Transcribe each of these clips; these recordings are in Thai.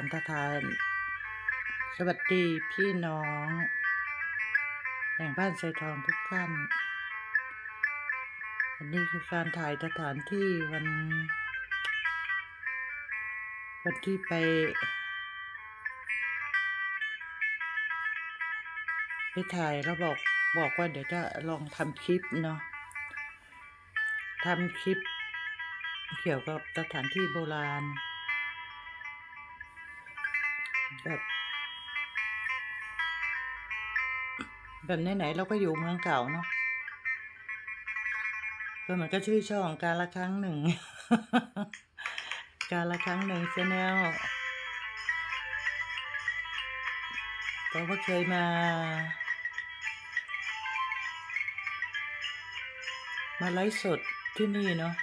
านตาทาน สวัสดีพี่น้องแห่งบ้านไซทองทุกท่านอันนี้คือการถ่ายสถานที่วัน วันที่ไป ไปถ่ายแล้วบอกบอกว่าเดี๋ยวจะลองทำคลิปเนาะทำคลิปเกี่ยวกับสถานที่โบราณ แบบแบบไหนๆเราก็อยู่เมืองเก่าเนาะก็เหมือนก็ชื่อช่องการละครั้งหนึ่ง การละครั้งหนึ่งชแนลก็ว่าเคยมา มาไลฟ์สดที่นี่เนาะ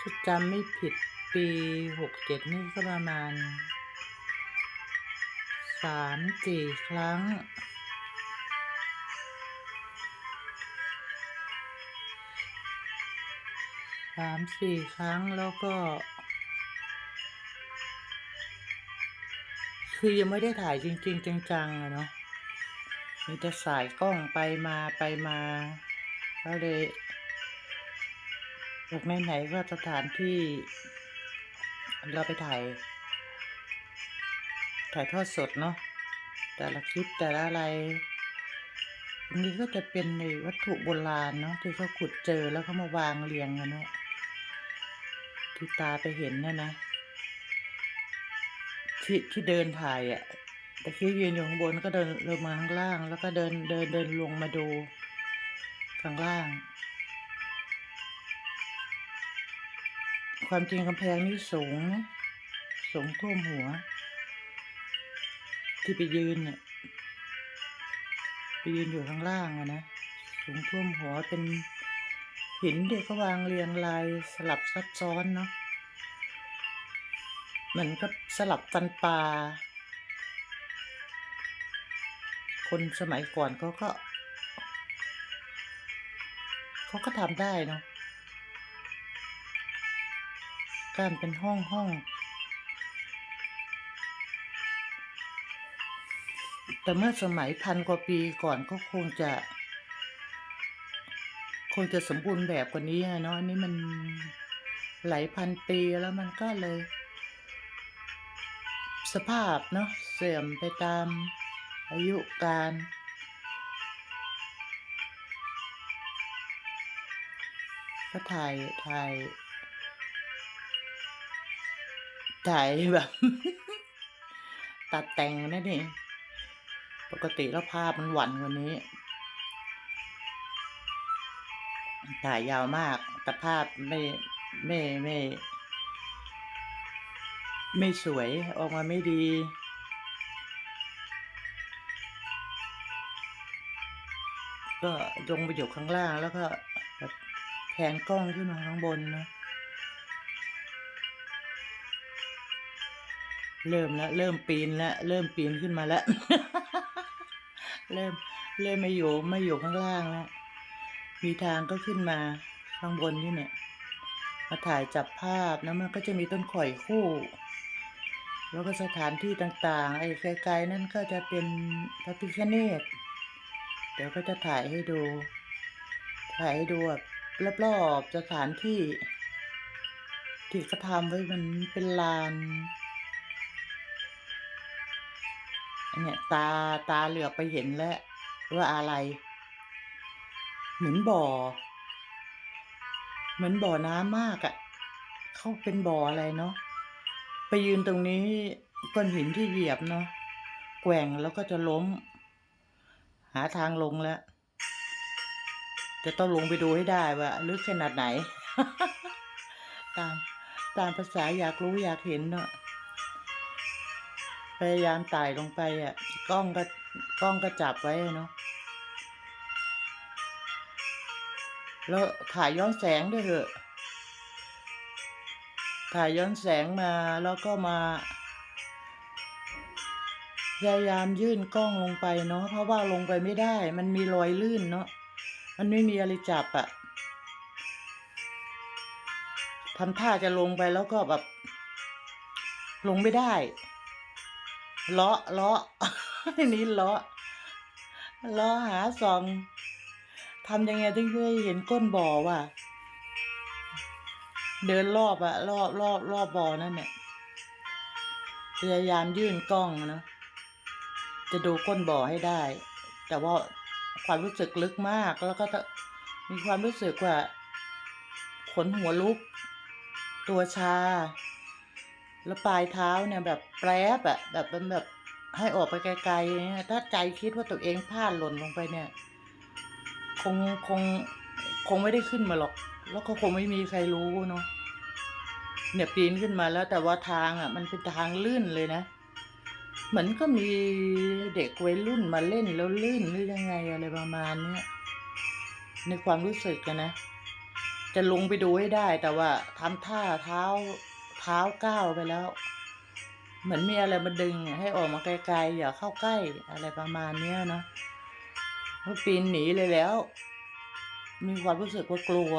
ถ้าจำไม่ผิดปีหกเจ็ดนี่ก็ประมาณ สามสี่ครั้ง สามสี่ครั้งแล้วก็ คือยังไม่ได้ถ่ายจริง ๆ จังๆอะเนาะมีแต่สายกล้องไปมาไปมาก็เลยจากไหนๆก็สถานที่เราไปถ่าย ถ่ายทอดสดเนาะแต่ละคลิปแต่ละอะไรอันนี้ก็จะเป็นในวัตถุโบราณเนาะที่เขาขุดเจอแล้วเขามาวางเรียงกันเนาะที่ตาไปเห็นนะนะที่ที่เดินถ่ายอะ่ะต่ที่ยืนอยู่ข้างบนก็เดินลงมาข้างล่าง แล้วก็เดินเดินเดินลงมาดูข้างล่าง ความจริงกำแพงนี่สูงนะสูงท่วมหัว ที่ไปยืนเนี่ยไปยืนอยู่ข้างล่างอะนะสูงท่วมหัวเป็นหินเด็กก็วางเรียงรายสลับซับซ้อนเนาะเหมือนกับสลับฟันปลาคนสมัยก่อนเขาก็เขาก็ทำได้เนาะการเป็นห้องห้อง แต่เมื่อสมัยพันกว่าปีก่อนก็คงจะ คงจะสมบูรณ์แบบกว่านี้เนาะอันนี้มันหลายพันปีแล้วมันก็เลย สภาพเนาะเสื่อมไปตามอายุการก็ถ่ายถ่ายถ่ายแบบ ตัดแต่งนั่นเอง ปกติแล้วภาพมันหวันกว่านี้ ถ่ายยาวมาก แต่ภาพไม่ไม่ไม่ ไม่สวยออกมาไม่ดีก็ลงไปอยู่ข้างล่างแล้วก็แผนกล้องขึ้นมาข้างบนนะเริ่มแล้ว เริ่มปีนแล้ว เริ่มปีนขึ้นมาแล้ว เริ่มเริ่มไม่อยู่ไม่อยู่ข้างล่างแล้วมีทางก็ขึ้นมาข้างบนนี่เนี่ย มาถ่ายจับภาพแล้วมันก็จะมีต้นข่อยคู่ แล้วก็สถานที่ต่างๆ ไอ้ไกลๆนั่นก็จะเป็นพระพิฆเนศเดี๋ยวก็จะถ่ายให้ดู ถ่ายให้ดูแบบรอบๆสถานที่ ที่เขาทำไว้มันเป็นลาน เนี้ยตาตาเหลือไปเห็นแล้วว่าอะไร เหมือนบ่อ เหมือนบ่อน้ำมากอะ่ะ เขาเป็นบ่ออะไรเนาะไปยืนตรงนี้ก้อนหินที่เหยียบเนาะแกว่งแล้วก็จะล้ม หาทางลงแล้ว จะต้องลงไปดูให้ได้ว่าลึกขนาดไหน ตามตามภาษาอยากรู้อยากเห็นเนาะ พยายามไต่ลงไปอะ กล้องก็กล้องก็จับไว้เนาะแล้วถ่ายย้อนแสงด้วยเถอะ ถ่ายย้อนแสงมาแล้วก็มา พยายามยื่นกล้องลงไปเนาะเพราะว่าลงไปไม่ได้ มันมีรอยลื่นเนาะมันไม่มีอะไรจับอะทำท่าจะลงไปแล้วก็แบบ ลงไม่ได้ เลาะเลาะทีนี้เลาะเลาะหาส่องทำยังไงถึงจะเห็นก้นบ่อว่ะเดินรอบอะรอบรอบรอบบ่อนั่นเนี่ยพยายามยื่นกล้องนะจะดูก้นบ่อให้ได้ แต่ว่าความรู้สึกลึกมากแล้วก็มีความรู้สึกว่า ขนหัวลุก ตัวชา แล้วปลายเท้าเนี่ยแบบแปรบอะแบบมันแบบให้ออกไปไกลๆเนี่ยถ้าใจคิดว่าตัวเองพลาดหล่นลงไปเนี่ย คงคงคงไม่ได้ขึ้นมาหรอก แล้วก็คงไม่มีใครรู้เนาะเนี่ยปีนขึ้นมาแล้วแต่ว่าทางอะ มันเป็นทางลื่นเลยนะเหมือนก็มีเด็กวัยรุ่นมาเล่นแล้วลื่นหรือยังไงอะไรประมาณเนี้ยในความรู้สึกกันนะ จะลงไปดูให้ได้แต่ว่าทำท่าเท้า เท้าก้าวไปแล้ว เหมือนมีอะไรมาดึงให้ออกมาไกลๆอย่าเข้าใกล้อะไรประมาณเนี้ยเนาะก็ปีนหนีเลยแล้ว มีความรู้สึกว่ากลัว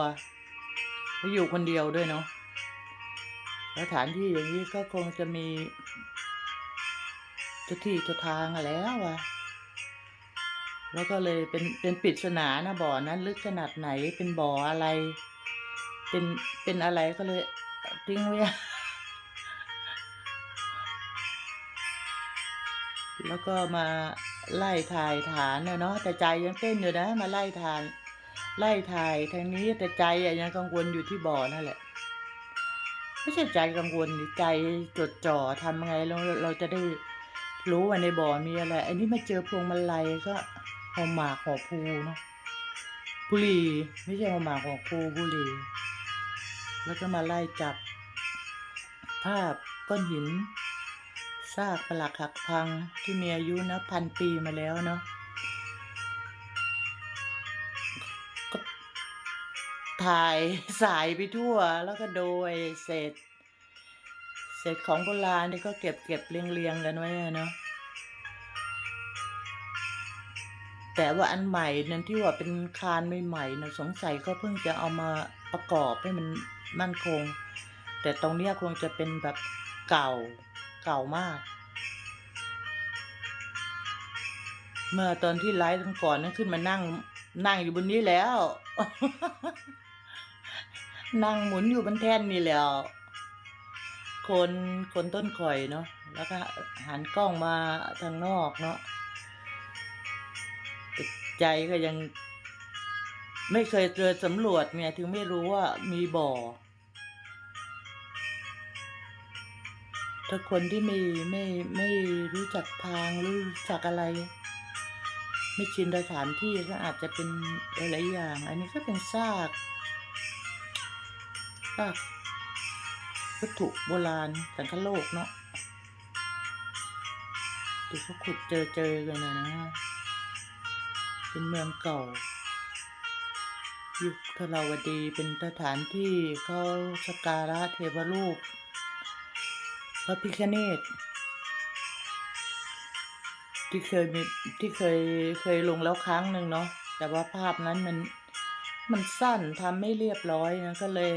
เพราอยู่คนเดียวด้วยเนาะสถานที่อย่างนี้ก็คงจะมีจ้าที่จ้าทางอะแล้วอะแล้วก็เลยเป็นเป็นปริศนานะบ่อนั้นลึกขนาดไหนเป็นบ่ออะไร เป็นเป็นอะไรก็เลยทิ้งไว้ แล้วก็มาไล่ถ่ายฐานนะเนาะแต่ใจยังเต้นอยู่นะ มาไล่ทาน ไล่ถ่ายทางนี้แต่ใจยังกังวลอยู่ที่บ่อนั่นแหละไม่ใช่ใจกังวลใจจดจ่อทำไงเราเราจะได้รู้ว่าในบ่อมีอะไรอันนี้มาเจอพวงมาลัยก็หอมหมากหอภูเนาะบุหรี่ไม่ใช่หอมหมากหอภูบุหรี่แล้วก็มาไล่จับภาพก้อนหิน ซากปลักหักพังที่มีอายุนะพันปีมาแล้วเนาะก็ถ่ายสายไปทั่วแล้วก็โดยเศษเศษของโบราณที่ก็เก็บเก็บเรียงเรียงกันไว้เนาะแต่ว่าอันใหม่นั้นที่ว่าเป็นคานใหม่ๆนะสงสัยก็เพิ่งจะเอามาประกอบให้มันมั่นคง แต่ตรงเนี้ยคงจะเป็นแบบเก่า เก่ามาก เมื่อตอนที่ไลฟ์ทั้งก่อนนั้นขึ้นมานั่ง นั่งอยู่บนนี้แล้ว นั่งหมุนอยู่บนแท่นนี่แล้ว คนคนต้นข่อยเนาะแล้วก็หันกล้องมาทางนอกเนาะต่ใจก็ยัง ไม่เคยเจอสำรวจเนี่ยถึงไม่รู้ว่ามีบ่อ ถ้าคนที่ไม่ไม่ไม่รู้จักทางรู้จักอะไร ไม่ชินสถานที่ก็อาจจะเป็นหลายๆอย่าง อันนี้ก็เป็นซากซากวัตถุโบราณสังคโลกเนาะที่เขาขุดเจอเจอกันนะนะเป็นเมืองเก่า ยุคทราวดีเป็นสถานที่เขาสกการะเทวรูป พระพิฆเนศที่เคยมีที่เคยเคยลงแล้วครั้งหนึ่งเนาะแต่ว่าภาพนั้นมันมันสั้นทำไม่เรียบร้อยนะก็เลย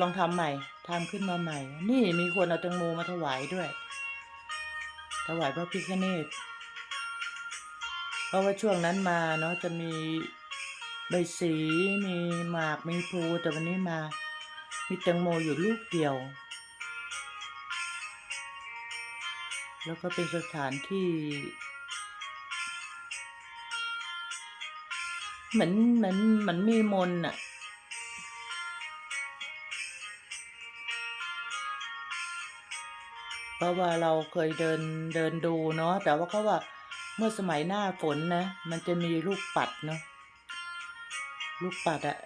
ลองทำใหม่ทำขึ้นมาใหม่ นี่มีคนเอาแตงโมมาถวายด้วย ถวายพระพิฆเนศเพราะว่าช่วงนั้นมาเนาะจะมีใบสีมีหมากมีพลูแต่วันนี้มา มีแตงโมอยู่ลูกเดียว แล้วก็เป็นสถานที่ เหมือนเหมือนเหมือนมีมนอะเพราะว่าเราเคยเดินเดินดูเนาะแต่ว่าเขาว่าเมื่อสมัยหน้าฝนนะ มันจะมีลูกปัดเนาะลูกปัดอะ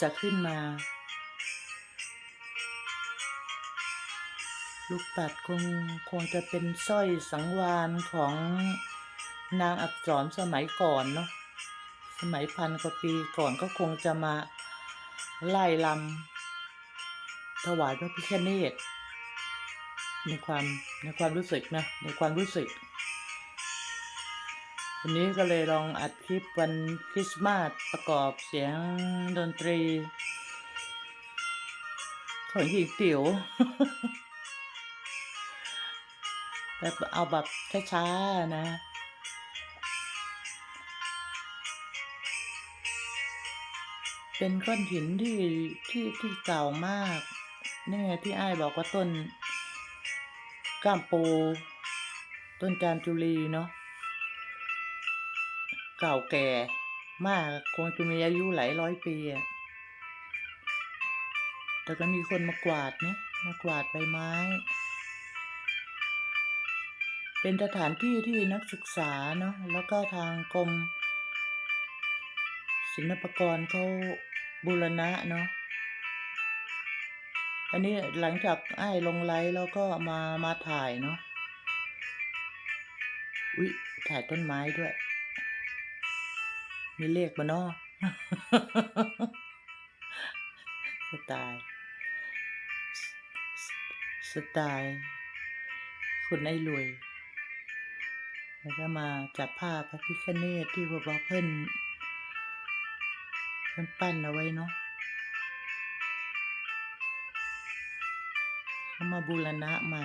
จะขึ้นมา ลูกปัดคงคงจะเป็นสร้อยสังวานของนางอักษรสมัยก่อนเนาะสมัยพันกว่าปีก่อนก็คงจะมาไล่ลำถวายพระพิฆเนศในความในความรู้สึกนะในความรู้สึก วันนี้ก็เลยลองอัดคลิปวันคริสต์มาสประกอบเสียงดนตรี ของหญิงติ๋ว แบบเอาแบบช้าๆนะเป็นก้อนหินที่ที่ที่เก่ามากนี่ไงที่ไอ้บอกว่าต้นก้ามปู ต้นจามจุรีเนาะเก่าแก่มากคงจะมีอายุหลายร้อยปีอะแต่ก็มีคนมากวาดเนะมากวาดใบไม้ เป็นสถานที่ที่นักศึกษาเนาะแล้วก็ทางกรมศิลปากรเขาบูรณะเนาะอันนี้หลังจากไอ้ลงไลฟ์แล้วก็มามาถ่ายเนาะอุ๊ยถ่ายต้นไม้ด้วย มีเลขบ่เนาะสไตล์สไตล์คุณอ้รวย แล้วก็มาจับภาพพระพิฆเนศที่แบบว่าเพิ่นเพิ่นปั้นเอาไว้เนาะเขามาบูรณะใหม่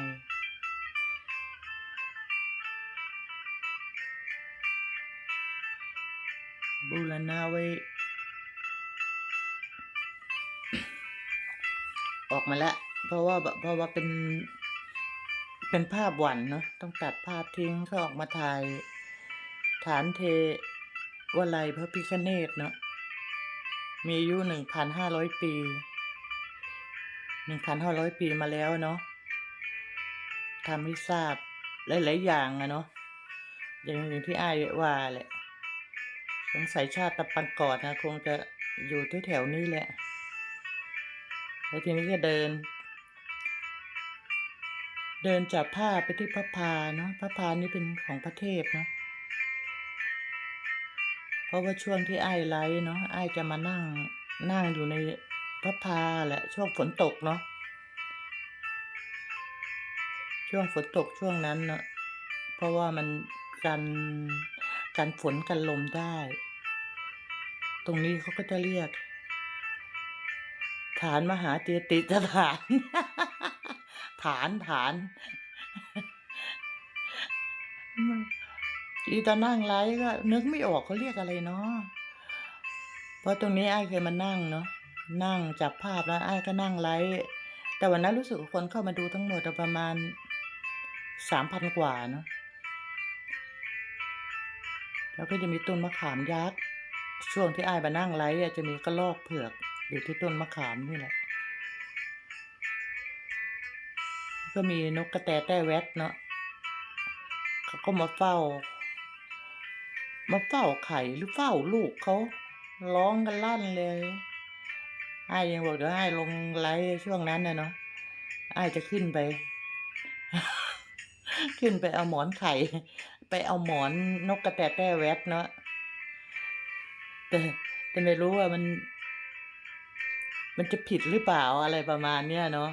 บูรณะไว้ ออกมาแล้ว เพราะว่าเพราะว่าเป็น เป็นภาพหวรรค์เนาะต้องตัดภาพทิ้งก็ออกมาถ่าย ฐานเทวลัยพระพิฆเนศเนาะมีอายุ1,500ปี1,500ปีมาแล้วเนาะทำให้ทราบหลาย ๆ อย่างอะเนาะอย่างอย่างที่อ้ายว่าแหละสงสัยชาติตะปังกอนนะ คงจะอยู่ที่แถวนี้แหละ แล้วทีนี้ก็เดิน เดินจับภาไปที่พระพาเนาะพระพานี่เป็นของพระเทพเนาะเพราะว่าช่วงที่ไอ้ไลเนาะไอ้จะมานั่งนั่งอยู่ในพระพาแหละช่วงฝนตกเนาะช่วงฝนตกช่วงนั้นเนาะเพราะว่ามันกันกันฝนกันลมได้ ตรงนี้เขาก็จะเรียก ฐานมหาเจติสถาน ฐานฐานอีตอนนั่งไลฟ์ก็นึกไม่ออกเขาเรียกอะไรเนาะเพราะตรงนี้ไอ้เคยมานั่งเนาะนั่งจับภาพแล้วไอ้ก็นั่งไลฟ์แต่วันนั้นรู้สึกคนเข้ามาดูทั้งหมดประมาณ3,000กว่าเนาะแล้วก็จะมีต้นมะขามยักษ์ช่วงที่ไอ้มานั่งไลฟ์อะจะมีกระรอกเผือกอยู่ที่ต้นมะขามนี่แหละ ก็มีนกกระแตแต้แวดเนาะเขาก็มาเฝ้า มาเฝ้าไข่หรือเฝ้าลูกเขาร้องกันลั่นเลยไอ้ยังบอกเดี๋ยวไอ้ลงไลฟ์ช่วงนั้นนะเนาะไอ้จะขึ้นไป ขึ้นไปเอาหมอนไข่ ไปเอาหมอนนกกระแตแต้แวดเนาะแต่แต่ไม่รู้ว่ามัน มันจะผิดหรือเปล่าอะไรประมาณเนี้ยเนาะ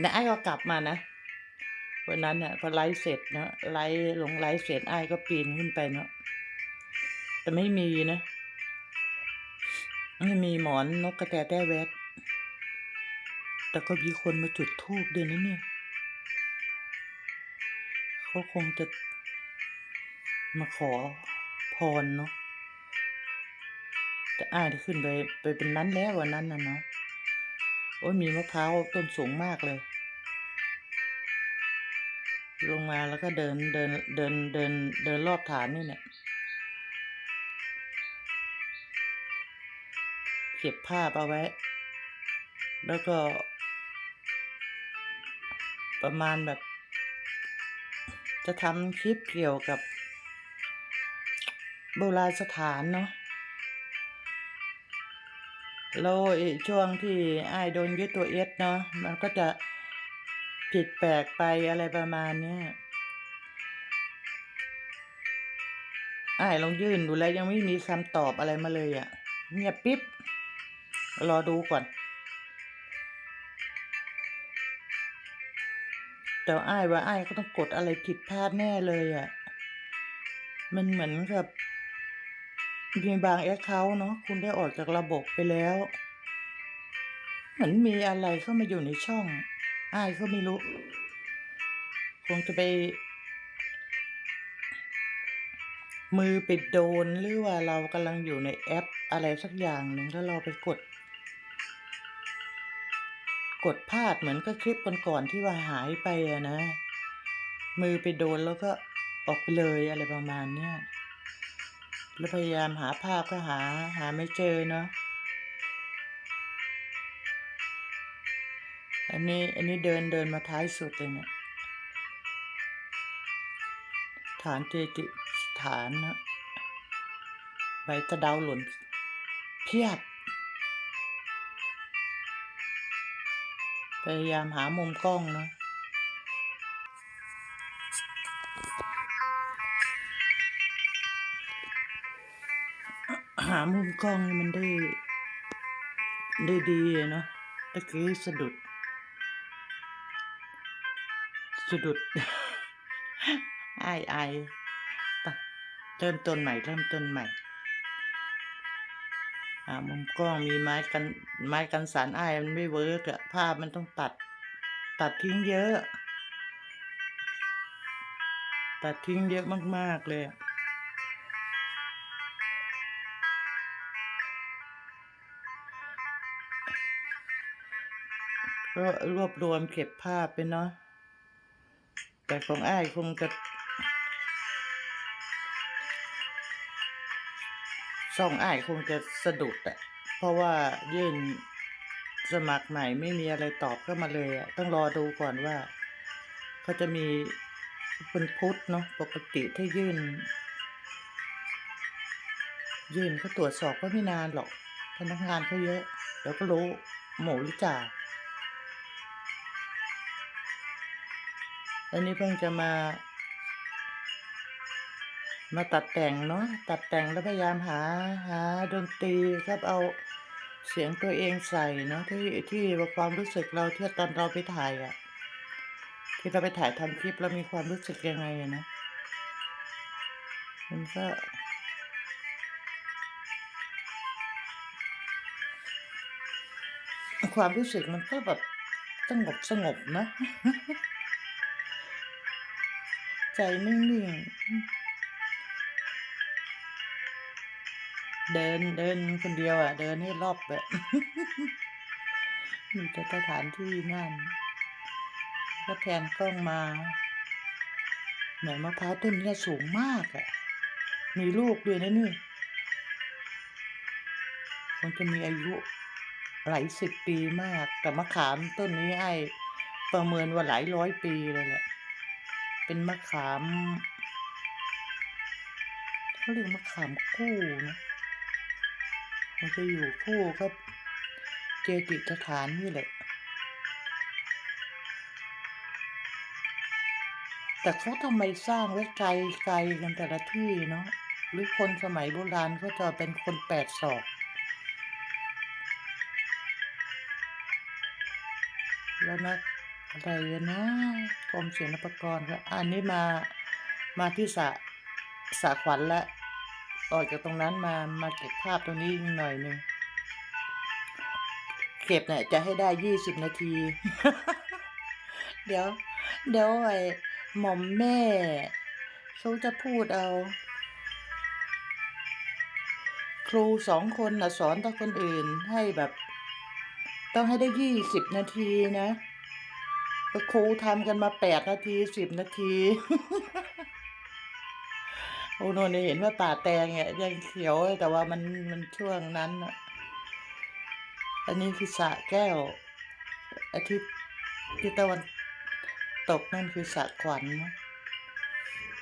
แล้วอ้ก็กลับมานะวันนั้นเน่ะพอไลฟ์เสร็จเนาะไลฟ์ลงไลฟ์เสร็จอ้ายก็ปีนขึ้นไปเนาะแต่ไม่มีนะไม่มีหมอนนกกระแตแต้แวดแต่ก็มีคนมาจุดธูปด้วยนะเนี่ยเขาคงจะมาขอพรเนาะแต่อ้ายได้ขึ้นไปไปบนนั้นแล้ววันนั้นนะเนาะ โอ๊ยมีมะพร้าวต้นสูงมากเลย ลงมาแล้วก็เดินเดินเดินเดินเดินรอบฐานนี่แหละเก็บภาพเอาไว้ แล้วก็ ประมาณแบบ จะทำคลิปเกี่ยวกับ โบราณสถานเนาะ แล้วช่วงที่ไอ้โดนยึดตัว S เนาะมันก็จะผิดแปลกไปอะไรประมาณเนี้ยอ้ลองยื่นดูแล้วยังไม่มีคำตอบอะไรมาเลยอะเงียบปิ๊บ รอดูก่อน แต่ไอ้ว่าไอ้ก็ต้องกดอะไรผิดพลาดแน่เลยอะ มันเหมือนกับ มีบางแอ็กเคานต์เนาะคุณได้ออกจากระบบไปแล้ว เหมือนมีอะไรเข้ามาอยู่ในช่อง อ้ายก็ไม่รู้ คงจะไป มือไปโดนหรือว่าเรากำลังอยู่ในแอปอะไรสักอย่างหนึ่งแล้วเราไปกด กดพลาดเหมือนกับคลิปก่อนๆที่ว่าหายไปอะนะ มือไปโดนแล้วก็ออกไปเลยอะไรประมาณเนี้ย แล้วพยายามหาภาพก็หาหาไม่เจอเนาะอันนี้อันนี้เดินเดินมาท้ายสุดเลยเนี่ยฐานเจจิสถานนะใบสะดาวหล่นเพียบ พยายามหามุมกล้องเนาะ หามุมกล้องให้มันได้ ได้ดีเนาะตะกี้สะดุด สะดุดอ้ายๆไปเริ่มต้นใหม่ เริ่มต้นใหม่หามุมกล้องมีไม้กันไม้กันสั่นอ้ายมันไม่เวิร์กอะภาพมันต้องตัด ตัดทิ้งเยอะ ตัดทิ้งเยอะมาก ๆ เลยอะ รวบรวมเก็บภาพไปเนาะแต่ของอ้ายคงจะช่องอ้ายคงจะสะดุดอะเพราะว่ายื่นสมัครใหม่ไม่มีอะไรตอบเข้ามาเลยอะต้องรอดูก่อนว่าเขาจะมีวันพุทธเนาะปกติถ้ายื่น ยื่นเขาตรวจสอบก็ไม่นานหรอกพนักงานเขาเยอะเดี๋ยวก็รู้หมูหรือจ่า อันนี้เพิ่งจะมา มาตัดแต่งเนาะตัดแต่งแล้วพยายามหาหาดนตรีครับเอาเสียงตัวเองใส่เนาะที่ที่ความรู้สึกเราที่ตอนเราไปถ่ายอะที่เราไปถ่ายทำคลิปเรามีความรู้สึกยังไงอะนะมันก็ความรู้สึกมันก็แบบสงบๆนะ ใจนิ่งๆอืมเดินเดินคนเดียวอะเดินให้รอบแบบมีแต่สถานที่นั่น ก็แพนกล้องมาแหมมะพร้าวต้นเนี้ยสูงมากอะมีลูกด้วยนะนี่คงจะมีอายุหลายสิบปีมาก แต่มะขามต้นนี้อ้ายประเมินว่าหลายร้อยปีเลยแหละ เป็นมะขามเขาเรียกมะขามคู่นะมันจะอยู่คู่กับเจติสถานนี่แหละ แต่เขาทำไมสร้างไว้ไกลไกลกันแต่ละที่เนาะหรือคนสมัยโบราณเขาจะเป็นคนแปดศอกแล้วนัก อะไรนะกรมศิลปากรก็อันนี้มามาที่สะสะขวัญแล้วออกจากตรงนั้นมามาเก็บภาพตรงนี้หน่อยหนึ่งเก็บเนี่ยจะให้ได้20นาที เดี๋ยว เดี๋ยวไอ้หม่อมแม่เขาจะพูดเอา ครู2คนน่ะสอนต่คนอื่นให้แบบ ต้องให้ได้20นาทีนะ ครูทำกันมา8นาที10นาที โอ้โน่นเห็นว่าป่าแตงอะยังเขียวแต่ว่ามันมันช่วงนั้นน่ะอันนี้คือสะแก้ว อาทิตย์ทิศตะวันตกนั่นคือสะขวัญนะ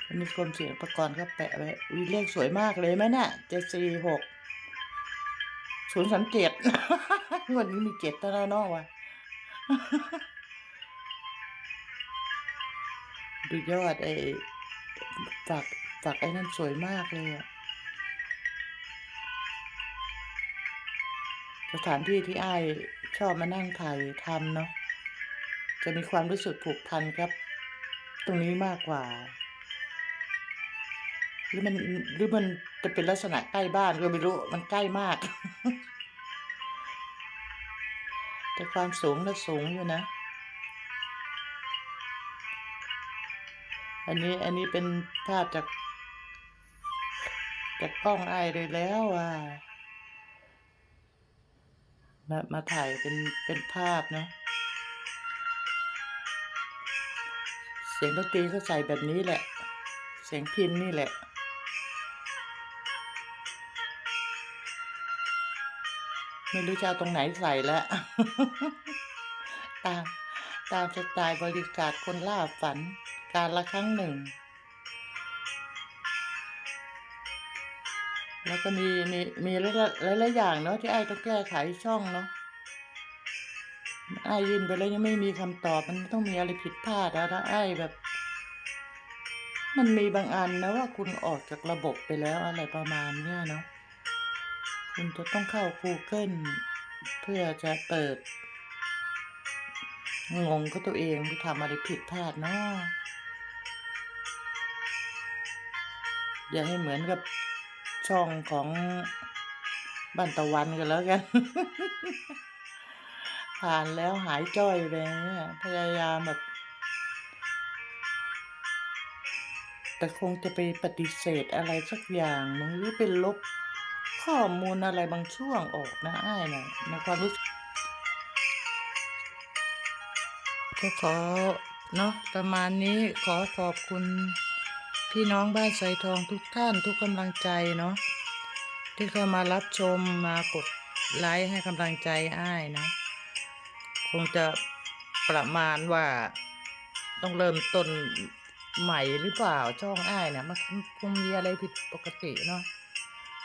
อันนี้กรมศิลปากรก็แปะไว้อุ๊ยเลขสวยมากเลยไหมเนี่ย746 037งวดนี้มี7แล้วเนาะว่ะ ดูยอดไอ้ฝักฝักไอ้นั่นสวยมากเลยอะสถานที่ที่ไอ้ชอบมานั่งถ่ายทำเนาะจะมีความรู้สึกผูกพันกับ ตรงนี้มากกว่า หรือมันหรือมันจะเป็นลักษณะใกล้บ้านก็ไม่รู้มันใกล้มาก แต่ความสูงน่ะสูงอยู่นะ อันนี้อันนี้เป็นภาพจาก จากกล้องไอ้ายแล้วอะมามาถ่ายเป็นเป็นภาพเนาะเสียงดนตรีก็ใส่แบบนี้แหละ เสียงพิณนี่แหละไม่รู้จะเอาตรงไหนใส่แล้ว ตาม ตามสไตล์บริการคนล่าฝัน การละครั้งหนึ่ง แล้วก็มีมีมีหลายหลายๆอย่างเนาะที่ไอ้ต้องแก้ไขช่องเนาะไอ้ยยื่นไปแล้วยังไม่มีคำตอบมันต้องมีอะไรผิดพลาดอะแล้วอ้แบบ มันมีบางอันนะว่าคุณออกจากระบบไปแล้วอะไรประมาณเนี้ยเนาะคุณจะต้องเข้ากูเกิลเพื่อจะเปิดงงกับตัวเองว่ทำอะไรผิดพลาดเนาะ อย่าให้เหมือนกับช่องของบ้านตะวันก็แล้วกัน ผ่านแล้วหายจ้อยไปเนี่ยพยายามแบบ แต่คงจะไปปฏิเสธอะไรสักอย่างหรือไปลบข้อมูลอะไรบางช่วงออกนะอ้ายน่ะในความรู้สึกก็ขอเนาะประมาณนี้ขอขอบคุณ พี่น้องบ้านไสทองทุกท่านทุกกำลังใจเนาะที่เข้ามารับชมมากดไลค์ให้กำลังใจอ้ายนะ คงจะประมาณว่าต้องเริ่มต้นใหม่หรือเปล่าช่องอ้ายเนี่ยมันคงมีอะไรผิดปกติเนาะ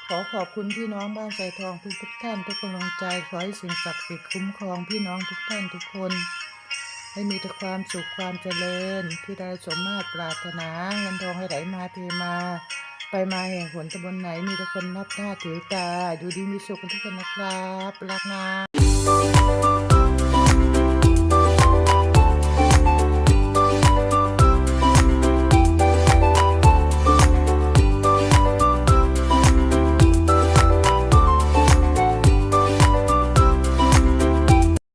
ขอขอบคุณพี่น้องบ้านไสทองทุกทุกท่านทุกกำลังใจขอให้สิ่งศักดิ์สิทธิ์คุ้มครองพี่น้องทุกท่านทุกคน ให้มีแต่ความสุขความเจริญ ที่ได้สมมาตรปรารถนาเงินทองให้ไหลมาเทมา ไปมาแห่งหนตะบนไหนมีแต่คนนับหน้าถือตาดูดีมีสุขกันทุกคนนะครับ รักนะ